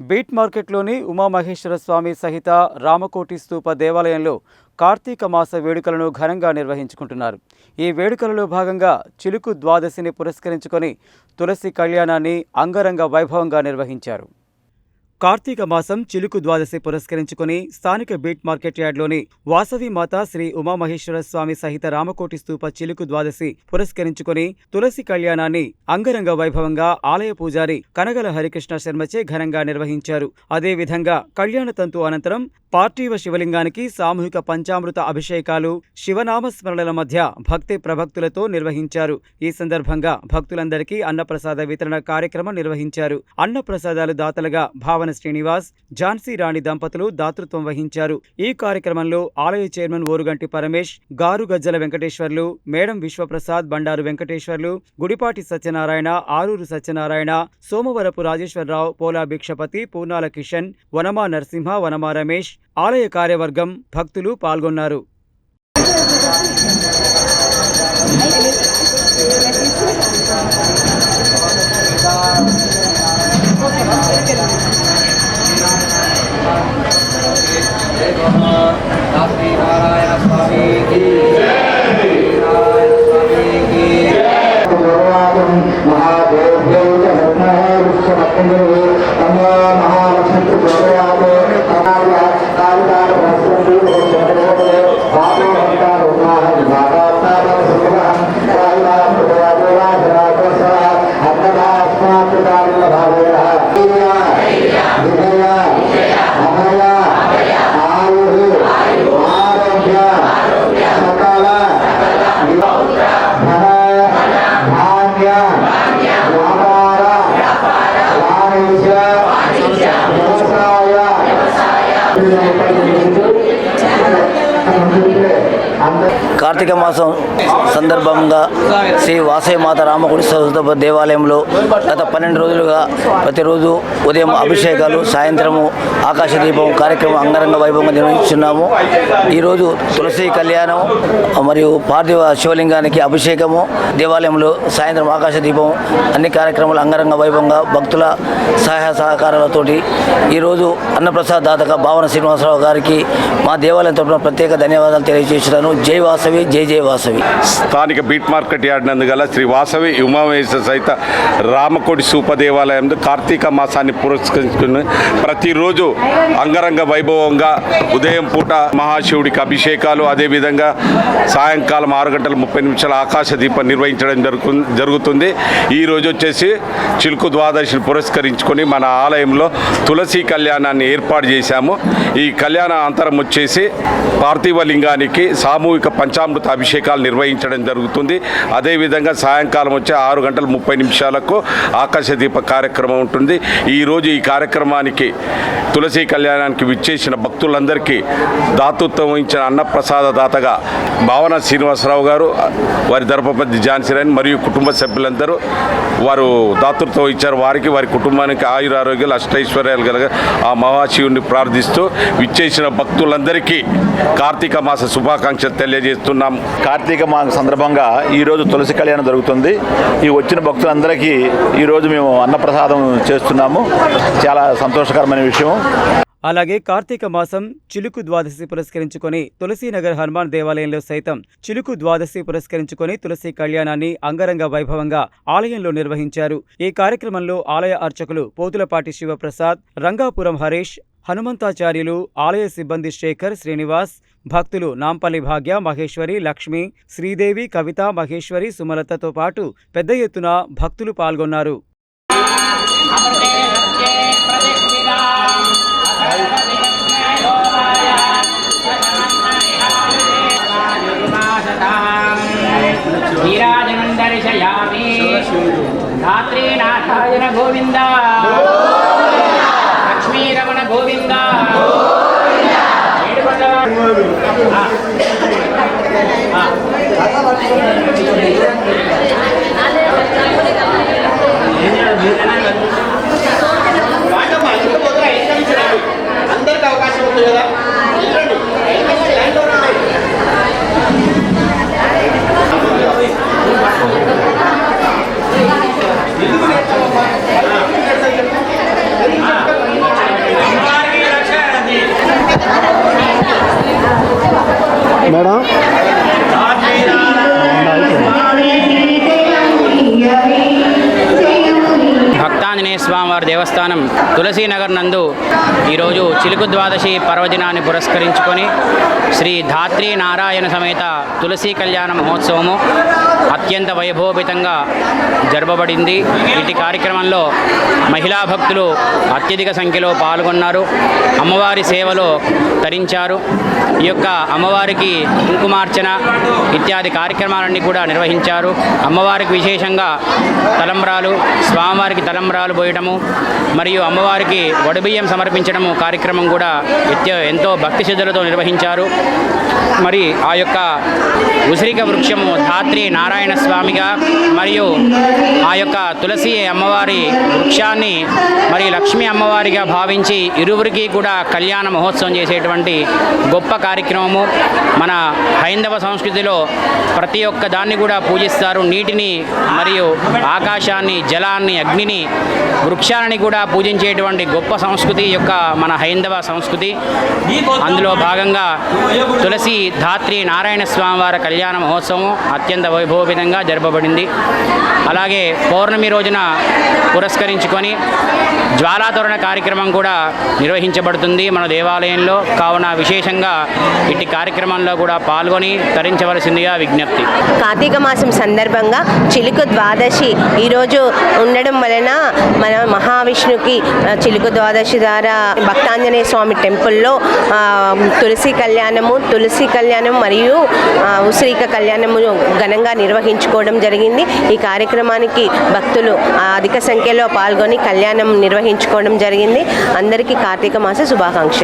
Beat మార్కెట్లోని Umamaheshwara స్వామి సహిత రామకోటి స్తూప దేవాలయంలో కార్తీక మాస వేడుకలను ఘనంగా నిర్వహించుకుంటున్నారు. ఈ వేడుకలలో భాగంగా చిలుకు ద్వాదశిని పురస్కరించుకొని తులసి కళ్యాణాన్ని అంగరంగ వైభవంగా నిర్వహించారు. కార్తీక మాసం చిలుకు ద్వాదశి పురస్కరించుకుని స్థానిక బీట్ మార్కెట్ యార్డ్లోని వాసవి మాత శ్రీ ఉమామహేశ్వర స్వామి సహిత రామకోటి స్తూప చిలుకు ద్వాదశి పురస్కరించుకుని తులసి కళ్యాణాన్ని అంగరంగ వైభవంగా ఆలయ పూజారి కనగల హరికృష్ణ శర్మచే ఘనంగా నిర్వహించారు. అదేవిధంగా కళ్యాణ తంతు అనంతరం పార్థివ శివలింగానికి సామూహిక పంచామృత అభిషేకాలు శివనామ స్మరణల మధ్య భక్తి ప్రభక్తులతో నిర్వహించారు. ఈ సందర్భంగా భక్తులందరికీ అన్నప్రసాద వితరణ కార్యక్రమం నిర్వహించారు. అన్నప్రసాదాలు దాతలుగా భావన శ్రీనివాస్ ఝాన్సీ రాణి దంపతులు దాతృత్వం వహించారు. ఈ కార్యక్రమంలో ఆలయ చైర్మన్ ఓరుగంటి పరమేష్ గారు గజ్జల వెంకటేశ్వర్లు మేడం విశ్వప్రసాద్ బండారు వెంకటేశ్వర్లు గుడిపాటి సత్యనారాయణ ఆరూరు సత్యనారాయణ సోమవరపు రాజేశ్వరరావు పోలా భిక్షపతి పూర్ణాల కిషన్ వనమా నరసింహ వనమా రమేష్ ఆలయ కార్యవర్గం భక్తులు పాల్గొన్నారు. నారాయణ స్వామికి వాణిజ్య వ్యవసాయ. కార్తీక మాసం సందర్భంగా శ్రీ వాసవిమాత రామకుడి సహృదప దేవాలయంలో గత పన్నెండు రోజులుగా ప్రతిరోజు ఉదయం అభిషేకాలు సాయంత్రము ఆకాశ దీపం కార్యక్రమం అంగరంగ వైభవంగా నిర్వహిస్తున్నాము. ఈరోజు తులసి కళ్యాణం మరియు పార్థివ శివలింగానికి అభిషేకము దేవాలయంలో సాయంత్రం ఆకాశ దీపం అన్ని కార్యక్రమాలు అంగరంగ వైభవంగా భక్తుల సహాయ సహకారాలతోటి ఈరోజు అన్నప్రసాద్ దాతగా భావన శ్రీనివాసరావు గారికి మా దేవాలయం తరఫున ప్రత్యేక ధన్యవాదాలు తెలియజేస్తున్నాను. జై వాసవి జై జై వాసవి. స్థానిక బీట్ మార్కెట్ యార్డ్ నందు గల శ్రీ వాసవి ఉమామేశ్వర సహిత రామకోటి సూప దేవాలయంలో కార్తీక మాసాన్ని పురస్కరించుకుని ప్రతిరోజు అంగరంగ వైభవంగా ఉదయం పూట మహాశివుడికి అభిషేకాలు అదేవిధంగా సాయంకాలం ఆరు గంటల ముప్పై నిమిషాల ఆకాశ దీపం నిర్వహించడం జరుగు జరుగుతుంది. ఈ రోజు వచ్చేసి చిలుకు ద్వాదశిని పురస్కరించుకొని మన ఆలయంలో తులసి కళ్యాణాన్ని ఏర్పాటు చేశాము. ఈ కళ్యాణ అంతరం వచ్చేసి పార్థివ లింగానికి సామూహిక పంచామృత అభిషేకాలు నిర్వహించడం జరుగుతుంది. అదేవిధంగా సాయంకాలం వచ్చే ఆరు గంటల ముప్పై నిమిషాలకు ఆకాశ దీప కార్యక్రమం ఉంటుంది. ఈరోజు ఈ కార్యక్రమానికి తులసి కళ్యాణానికి విచ్చేసిన భక్తులందరికీ దాతృత్వం వహించిన అన్నప్రసాద దాతగా భావన శ్రీనివాసరావు గారు వారి దర్భపతి ఝాన్సీరాయన్ మరియు కుటుంబ సభ్యులందరూ వారు దాతృత్వం ఇచ్చారు వారికి వారి కుటుంబానికి ఆయురారోగ్యాలు అష్టైశ్వర్యాలు కలగ ఆ మహాశివుని ప్రార్థిస్తూ విచ్చేసిన భక్తులందరికీ కార్తీక మాస శుభాకాంక్షలు తెలియజేస్తున్నాం. కార్తీక మాస సందర్భంగా ఈరోజు తులసి కళ్యాణం జరుగుతుంది. ఈ వచ్చిన భక్తులందరికీ ఈరోజు మేము అన్నప్రసాదం చేస్తున్నాము. చాలా సంతోషకరమైన విషయం. అలాగే కార్తీక మాసం చిలుకు ద్వాదశి పురస్కరించుకొని తులసీనగర్ హనుమాన్ దేవాలయంలో సైతం చిలుకు ద్వాదశి పురస్కరించుకొని తులసి కళ్యాణాన్ని అంగరంగ వైభవంగా ఆలయంలో నిర్వహించారు. ఈ కార్యక్రమంలో ఆలయ అర్చకులు పోతులపాటి శివప్రసాద్ రంగాపురం హరీష్ హనుమంతాచార్యులు ఆలయ సిబ్బంది శేఖర్ శ్రీనివాస్ భక్తులు నాంపల్లి భాగ్య మహేశ్వరి లక్ష్మి శ్రీదేవి కవిత మహేశ్వరి సుమలతతో పాటు పెద్ద ఎత్తున భక్తులు పాల్గొన్నారు. రాత్రి గోవిందా. గోవింద. గోవింద. మేడం భక్తాంజనేయ స్వామి వారి దేవస్థానం తులసీనగర్ నందు ఈరోజు చిలుకు ద్వాదశి పర్వదినాన్ని పురస్కరించుకొని శ్రీ ధాత్రి నారాయణ సమేత తులసీ కళ్యాణ మహోత్సవము అత్యంత వైభవోపేతంగా జరపబడింది. ఇటు కార్యక్రమంలో మహిళా భక్తులు అత్యధిక సంఖ్యలో పాల్గొన్నారు. అమ్మవారి సేవలో తరించారు. ఈ యొక్క అమ్మవారికి కుంకుమార్చన ఇత్యాది కార్యక్రమాలన్నీ కూడా నిర్వహించారు. అమ్మవారికి విశేషంగా తలంబ్రాలు స్వామివారికి తలంబ్రాలు పోయటము మరియు అమ్మవారికి వడబియ్యం సమర్పించడం కార్యక్రమం కూడా ఎత్య- ఎంతో భక్తి శ్రద్ధలతో నిర్వహించారు. మరి ఆ యొక్క ఉసిరిక వృక్షము ధాత్రి నారాయణ స్వామిగా మరియు ఆ యొక్క తులసి అమ్మవారి వృక్షాన్ని మరి లక్ష్మీ అమ్మవారిగా భావించి ఇరువురికి కూడా కళ్యాణ మహోత్సవం చేసేటువంటి గొప్ప కార్యక్రమము. మన హైందవ సంస్కృతిలో ప్రతి ఒక్క దాన్ని కూడా పూజిస్తారు. నీటిని మరియు ఆకాశాన్ని జలాన్ని అగ్నిని వృక్షాలని కూడా పూజించేటువంటి గొప్ప సంస్కృతి యొక్క మన హైందవ సంస్కృతి. అందులో భాగంగా తులసి ధాత్రి నారాయణ స్వామి వారి కళ్యాణ మహోత్సవం అత్యంత వైభవపేతంగా జరపబడింది. అలాగే పౌర్ణమి రోజున పురస్కరించుకొని జ్వాలాతోరణ కార్యక్రమం కూడా నిర్వహించబడుతుంది మన దేవాలయంలో. కావున విశేషంగా ఇట్టి కార్యక్రమంలో కూడా పాల్గొని తరించవలసిందిగా విజ్ఞప్తి. కార్తీక మాసం సందర్భంగా చిలుకు ద్వాదశి ఈరోజు ఉండడం వలన మన మహావిష్ణు విష్ణుకి చిలుకు ద్వాదశి ద్వారా భక్తాంజనేయ స్వామి టెంపుల్లో తులసి కళ్యాణము తులసి కళ్యాణం మరియు ఉసిరిక కళ్యాణము ఘనంగా నిర్వహించుకోవడం జరిగింది. ఈ కార్యక్రమానికి భక్తులు అధిక సంఖ్యలో పాల్గొని కళ్యాణం నిర్వహించుకోవడం జరిగింది. అందరికీ కార్తీక మాస శుభాకాంక్షలు.